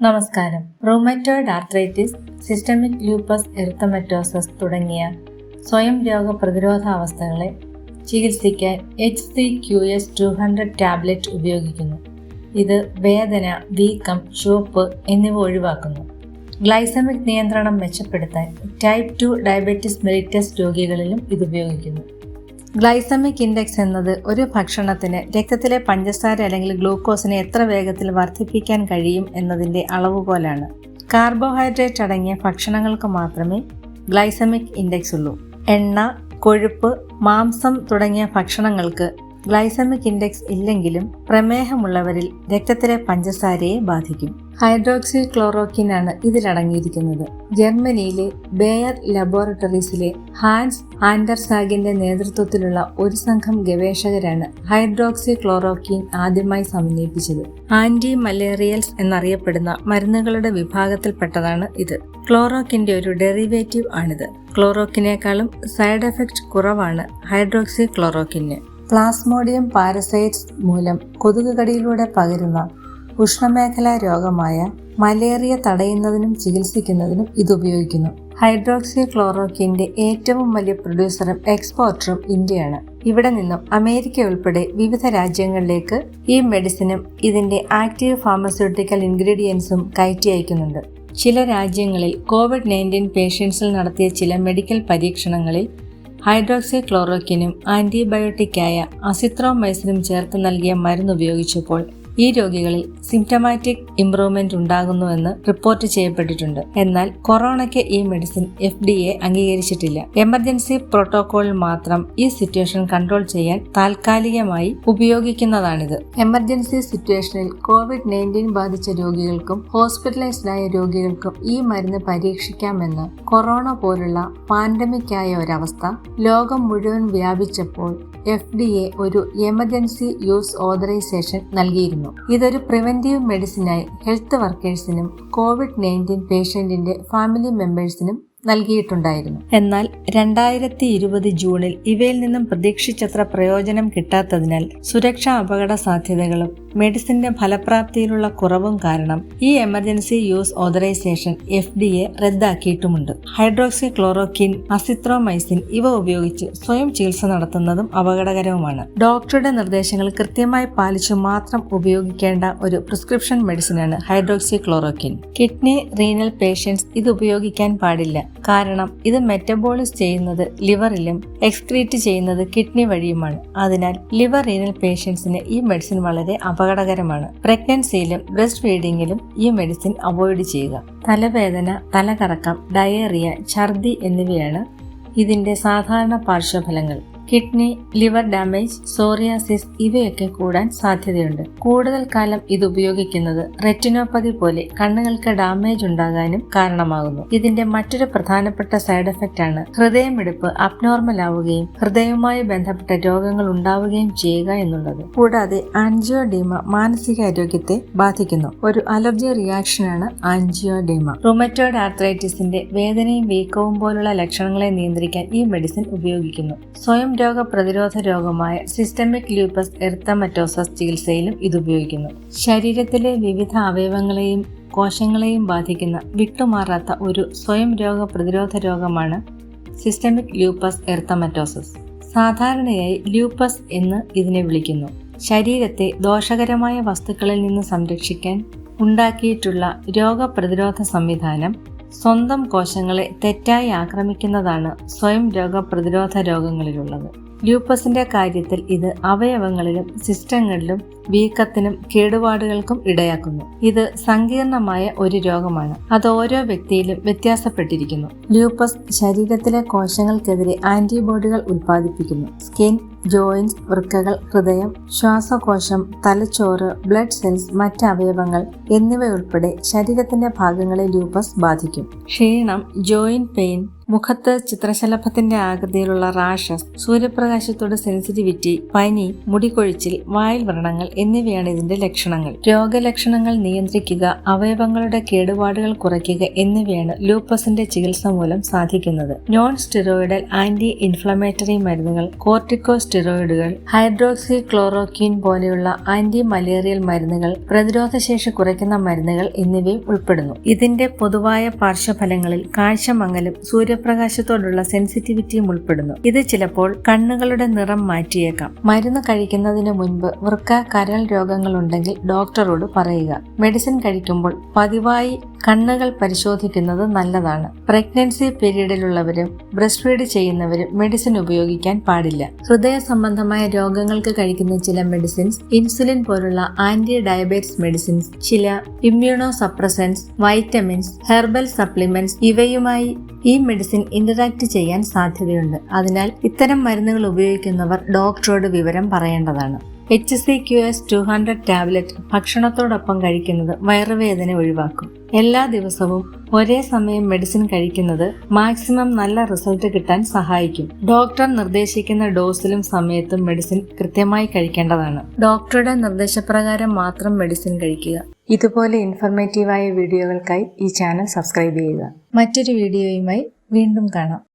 നമസ്കാരം. Rheumatoid arthritis systemic lupus erythematosus തുടങ്ങിയ സ്വയം രോഗ പ്രതിരോധ അവസ്ഥകളെ ചികിത്സിക്കാൻ H C Q S two hundred tablet ഉപയോഗിക്കുന്നു. ഇത് വേദന വീക്കം ചുവപ്പ് എന്നിവ ഒഴിവാക്കുന്നു. ഗ്ലൈസമിക് നിയന്ത്രണം മെച്ചപ്പെടുത്താൻ ടൈപ്പ് ടു ഡയബറ്റിസ് മെലിറ്റസ് രോഗികളിലും ഇത് ഉപയോഗിക്കുന്നു. ഗ്ലൈസമിക് ഇൻഡെക്സ് എന്നത് ഒരു ഭക്ഷണത്തിന് രക്തത്തിലെ പഞ്ചസാര അല്ലെങ്കിൽ ഗ്ലൂക്കോസിനെ എത്ര വേഗത്തിൽ വർദ്ധിപ്പിക്കാൻ കഴിയും എന്നതിന്റെ അളവുകോലാണ്. കാർബോഹൈഡ്രേറ്റ് അടങ്ങിയ ഭക്ഷണങ്ങൾക്ക് മാത്രമേ ഗ്ലൈസമിക് ഇൻഡെക്സ് ഉള്ളൂ. എണ്ണ കൊഴുപ്പ് മാംസം തുടങ്ങിയ ഭക്ഷണങ്ങൾക്ക് ഗ്ലൈസമിക് ഇൻഡെക്സ് ഇല്ലെങ്കിലും പ്രമേഹമുള്ളവരിൽ രക്തത്തിലെ പഞ്ചസാരയെ ബാധിക്കും. ഹൈഡ്രോക്സി ക്ലോറോക്കിൻ ആണ് ഇതിലടങ്ങിയിരിക്കുന്നത്. ജർമ്മനിയിലെ ബേയർ ലബോറട്ടറീസിലെ ഹാൻസ് ആൻഡർസാഗിന്റെ നേതൃത്വത്തിലുള്ള ഒരു സംഘം ഗവേഷകരാണ് ഹൈഡ്രോക്സി ക്ലോറോക്കിൻ ആദ്യമായി സമന്വയിപ്പിച്ചത്. ആന്റി മലേറിയൽസ് എന്നറിയപ്പെടുന്ന മരുന്നുകളുടെ വിഭാഗത്തിൽപ്പെട്ടതാണ് ഇത്. ക്ലോറോക്കിന്റെ ഒരു ഡെറിവേറ്റീവ് ആണിത്. ക്ലോറോക്കിനേക്കാളും സൈഡ് എഫക്ട് കുറവാണ് ഹൈഡ്രോക്സി ക്ലോറോക്കിന് പ്ലാസ്മോഡിയം പാരസൈറ്റ്സ് മൂലം കൊതുകുകടിയിലൂടെ പകരുന്ന ഉഷ്ണമേഖലാ രോഗമായ മലേറിയ തടയുന്നതിനും ചികിത്സിക്കുന്നതിനും ഇത് ഉപയോഗിക്കുന്നു. ഹൈഡ്രോക്സി ക്ലോറോക്കിന്റെ ഏറ്റവും വലിയ പ്രൊഡ്യൂസറും എക്സ്പോർട്ടറും ഇന്ത്യയാണ്. ഇവിടെ നിന്നും അമേരിക്ക ഉൾപ്പെടെ വിവിധ രാജ്യങ്ങളിലേക്ക് ഈ മെഡിസിനും ഇതിന്റെ ആക്റ്റീവ് ഫാർമസ്യൂട്ടിക്കൽ ഇൻഗ്രീഡിയൻസും കയറ്റി അയക്കുന്നുണ്ട്. ചില രാജ്യങ്ങളിൽ കോവിഡ് നയന്റീൻ പേഷ്യൻസിൽ നടത്തിയ ചില മെഡിക്കൽ പരീക്ഷണങ്ങളിൽ ഹൈഡ്രോക്സി ക്ലോറോക്കിനും ആന്റിബയോട്ടിക്കായ അസിത്രോമൈസിനും ചേർത്ത് നൽകിയ മരുന്ന് ഉപയോഗിച്ചപ്പോൾ ഈ രോഗികളിൽ സിംറ്റമാറ്റിക് ഇംപ്രൂവ്മെന്റ് ഉണ്ടാകുന്നുവെന്ന് റിപ്പോർട്ട് ചെയ്യപ്പെട്ടിട്ടുണ്ട്. എന്നാൽ കൊറോണയ്ക്ക് ഈ മെഡിസിൻ എഫ് ഡി എ അംഗീകരിച്ചിട്ടില്ല. എമർജൻസി പ്രോട്ടോകോളിൽ മാത്രം ഈ സിറ്റുവേഷൻ കൺട്രോൾ ചെയ്യാൻ താൽക്കാലികമായി ഉപയോഗിക്കുന്നതാണിത്. എമർജൻസി സിറ്റുവേഷനിൽ കോവിഡ് നയന്റീൻ ബാധിച്ച രോഗികൾക്കും ഹോസ്പിറ്റലൈസ്ഡ് ആയ രോഗികൾക്കും ഈ മരുന്ന് പരീക്ഷിക്കാമെന്ന് കൊറോണ പോലുള്ള പാൻഡമിക്കായ ഒരവസ്ഥ ലോകം മുഴുവൻ വ്യാപിച്ചപ്പോൾ എഫ് ഒരു എമർജൻസി യൂസ് ഓതറൈസേഷൻ നൽകിയിരുന്നു. ഇതൊരു പ്രിവെന്റീവ് മെഡിസിനായി ഹെൽത്ത് വർക്കേഴ്സിനും കോവിഡ് നയന്റീൻ പേഷ്യന്റിന്റെ ഫാമിലി മെമ്പേഴ്സിനും നൽകിയിട്ടുണ്ടായിരുന്നു. എന്നാൽ രണ്ടായിരത്തി ഇരുപത് ജൂണിൽ ഇവയിൽ നിന്നും പ്രതീക്ഷിച്ചത്ര പ്രയോജനം കിട്ടാത്തതിനാൽ സുരക്ഷാ അപകട സാധ്യതകളും മെഡിസിന്റെ ഫലപ്രാപ്തിയിലുള്ള കുറവും കാരണം ഈ emergency use authorisation F D A റദ്ദാക്കിയിട്ടുമുണ്ട്. Hydroxy chloroquine azithromycin ഇവ ഉപയോഗിച്ച് സ്വയം ചികിത്സ നടത്തുന്നതും അപകടകരവുമാണ്. ഡോക്ടറുടെ നിർദ്ദേശങ്ങൾ കൃത്യമായി പാലിച്ചു മാത്രം ഉപയോഗിക്കേണ്ട ഒരു prescription മെഡിസിനാണ് hydroxy chloroquine kidney renal patients ഇത് ഉപയോഗിക്കാൻ പാടില്ല. കാരണം ഇത് മെറ്റബോളിസ് ചെയ്യുന്നത് ലിവറിലും എക്സ്ക്രീറ്റ് ചെയ്യുന്നത് കിഡ്നി വഴിയുമാണ്. അതിനാൽ ലിവർ റീനൽ പേഷ്യൻസിന് ഈ മെഡിസിൻ വളരെ അപകടകരമാണ്. പ്രഗ്നൻസിയിലും ബ്രസ്റ്റ് ഫീഡിങ്ങിലും ഈ മെഡിസിൻ അവോയ്ഡ് ചെയ്യുക. തലവേദന തലകറക്കം ഡയേറിയ ഛർദി എന്നിവയാണ് ഇതിന്റെ സാധാരണ പാർശ്വഫലങ്ങൾ. കിഡ്നി ലിവർ ഡാമേജ് സോറിയാസിസ് ഇവയൊക്കെ കൂടാൻ സാധ്യതയുണ്ട്. കൂടുതൽ കാലം ഇത് ഉപയോഗിക്കുന്നത് റെറ്റിനോപ്പതി പോലെ കണ്ണുകൾക്ക് ഡാമേജ് ഉണ്ടാകാനും കാരണമാകുന്നു. ഇതിന്റെ മറ്റൊരു പ്രധാനപ്പെട്ട സൈഡ് എഫക്റ്റ് ആണ് ഹൃദയമിടിപ്പ് അബ്നോർമൽ ആവുകയും ഹൃദയവുമായി ബന്ധപ്പെട്ട രോഗങ്ങൾ ഉണ്ടാവുകയും ചെയ്യുക എന്നുള്ളത്. കൂടാതെ ആൻജിയോഡീമ മാനസികാരോഗ്യത്തെ ബാധിക്കുന്നു. ഒരു അലർജി റിയാക്ഷനാണ് ആൻജിയോഡീമ. റുമറ്റോയിഡ് ആർത്രൈറ്റിസിന്റെ വേദനയും വീക്കവും പോലുള്ള ലക്ഷണങ്ങളെ നിയന്ത്രിക്കാൻ ഈ മെഡിസിൻ ഉപയോഗിക്കുന്നു. സ്വയം രോഗ പ്രതിരോധ രോഗമായ സിസ്റ്റമിക് ലൂപ്പസ് എർത്തമറ്റോസസ് ചികിത്സയിലും ഇത് ഉപയോഗിക്കുന്നു ശരീരത്തിലെ വിവിധ അവയവങ്ങളെയും കോശങ്ങളെയും ബാധിക്കുന്ന വിട്ടുമാറാത്ത ഒരു സ്വയം രോഗ പ്രതിരോധ രോഗമാണ് സിസ്റ്റമിക് ലൂപ്പസ് എർത്തമറ്റോസസ് സാധാരണയായി ലൂപ്പസ് എന്ന് ഇതിനെ വിളിക്കുന്നു. ശരീരത്തെ ദോഷകരമായ വസ്തുക്കളിൽ നിന്ന് സംരക്ഷിക്കാൻ ഉണ്ടാക്കിയിട്ടുള്ള രോഗപ്രതിരോധ സംവിധാനം സ്വന്തം കോശങ്ങളെ തെറ്റായി ആക്രമിക്കുന്നതാണ് സ്വയം രോഗപ്രതിരോധ രോഗങ്ങളിലുള്ളത്. ലൂപ്പസിന്റെ കാര്യത്തിൽ ഇത് അവയവങ്ങളിലും സിസ്റ്റങ്ങളിലും വീക്കത്തിനും കേടുപാടുകൾക്കും ഇടയാക്കുന്നു. ഇത് സങ്കീർണമായ ഒരു രോഗമാണ്. അത് ഓരോ വ്യക്തിയിലും വ്യത്യാസപ്പെട്ടിരിക്കുന്നു. ലൂപ്പസ് ശരീരത്തിലെ കോശങ്ങൾക്കെതിരെ ആന്റിബോഡികൾ ഉൽപ്പാദിപ്പിക്കുന്നു. സ്കിൻ ജോയിന്റ്സ് വൃക്കകൾ ഹൃദയം ശ്വാസകോശം തലച്ചോറ് ബ്ലഡ് സെൽസ് മറ്റ് അവയവങ്ങൾ എന്നിവയുൾപ്പെടെ ശരീരത്തിന്റെ ഭാഗങ്ങളെ ലൂപ്പസ് ബാധിക്കും. ക്ഷീണം ജോയിന്റ് പെയിൻ മുഖത്ത് ചിത്രശലഭത്തിന്റെ ആകൃതിയിലുള്ള റാഷസ് സൂര്യപ്രകാശത്തോട് സെൻസിറ്റിവിറ്റി പനി മുടികൊഴിച്ചിൽ വായിൽ വ്രണങ്ങൾ എന്നിവയാണ് ഇതിന്റെ ലക്ഷണങ്ങൾ. രോഗലക്ഷണങ്ങൾ നിയന്ത്രിക്കുക അവയവങ്ങളുടെ കേടുപാടുകൾ കുറയ്ക്കുക എന്നിവയാണ് ലൂപ്പസിന്റെ ചികിത്സ മൂലം സാധിക്കുന്നത്. നോൺ സ്റ്റിറോയിഡൽ ആന്റി ഇൻഫ്ലമേറ്ററി മരുന്നുകൾ കോർട്ടിക്കോസ് സ്റ്റിറോയിഡുകൾ ഹൈഡ്രോക്സി ക്ലോറോക്വിൻ പോലെയുള്ള ആന്റി മലേറിയൽ മരുന്നുകൾ പ്രതിരോധശേഷി കുറയ്ക്കുന്ന മരുന്നുകൾ എന്നിവയും ഉൾപ്പെടുന്നു. ഇതിന്റെ പൊതുവായ പാർശ്വഫലങ്ങളിൽ കാഴ്ചമങ്ങലും സൂര്യപ്രകാശത്തോടുള്ള സെൻസിറ്റിവിറ്റിയും ഉൾപ്പെടുന്നു. ഇത് ചിലപ്പോൾ കണ്ണുകളുടെ നിറം മാറ്റിയേക്കാം. മരുന്ന് കഴിക്കുന്നതിന് മുൻപ് വൃക്ക കരൾ രോഗങ്ങൾ ഉണ്ടെങ്കിൽ ഡോക്ടറോട് പറയുക. മെഡിസിൻ കഴിക്കുമ്പോൾ പതിവായി കണ്ണുകൾ പരിശോധിക്കുന്നത് നല്ലതാണ്. പ്രഗ്നൻസി പീരീഡിലുള്ളവരും ബ്രസ്റ്റ് ഫീഡ് ചെയ്യുന്നവരും മെഡിസിൻ ഉപയോഗിക്കാൻ പാടില്ല. ഹൃദയ സംബന്ധമായ രോഗങ്ങൾക്ക് കഴിക്കുന്ന ചില മെഡിസിൻസ് ഇൻസുലിൻ പോലുള്ള ആന്റി ഡയബറ്റിസ് മെഡിസിൻസ് ചില immuno suppressants vitamins herbal supplements ഇവയുമായി ഈ മെഡിസിൻ ഇന്ററാക്ട് ചെയ്യാൻ സാധ്യതയുണ്ട്. അതിനാൽ ഇത്തരം മരുന്നുകൾ ഉപയോഗിക്കുന്നവർ ഡോക്ടറോട് വിവരം പറയേണ്ടതാണ്. H C Q S two hundred tablet ഭക്ഷണത്തോടൊപ്പം കഴിക്കുന്നത് വയറുവേദന ഒഴിവാക്കും. എല്ലാ ദിവസവും ഒരേ സമയം മെഡിസിൻ കഴിക്കുന്നത് മാക്സിമം നല്ല റിസൾട്ട് കിട്ടാൻ സഹായിക്കും. ഡോക്ടർ നിർദ്ദേശിക്കുന്ന ഡോസിലും സമയത്തും മെഡിസിൻ കൃത്യമായി കഴിക്കേണ്ടതാണ്. ഡോക്ടറുടെ നിർദ്ദേശപ്രകാരം മാത്രം മെഡിസിൻ കഴിക്കുക. ഇതുപോലെ ഇൻഫർമേറ്റീവായ വീഡിയോകൾക്കായി ഈ ചാനൽ സബ്സ്ക്രൈബ് ചെയ്യുക. മറ്റൊരു വീഡിയോയുമായി വീണ്ടും കാണാം.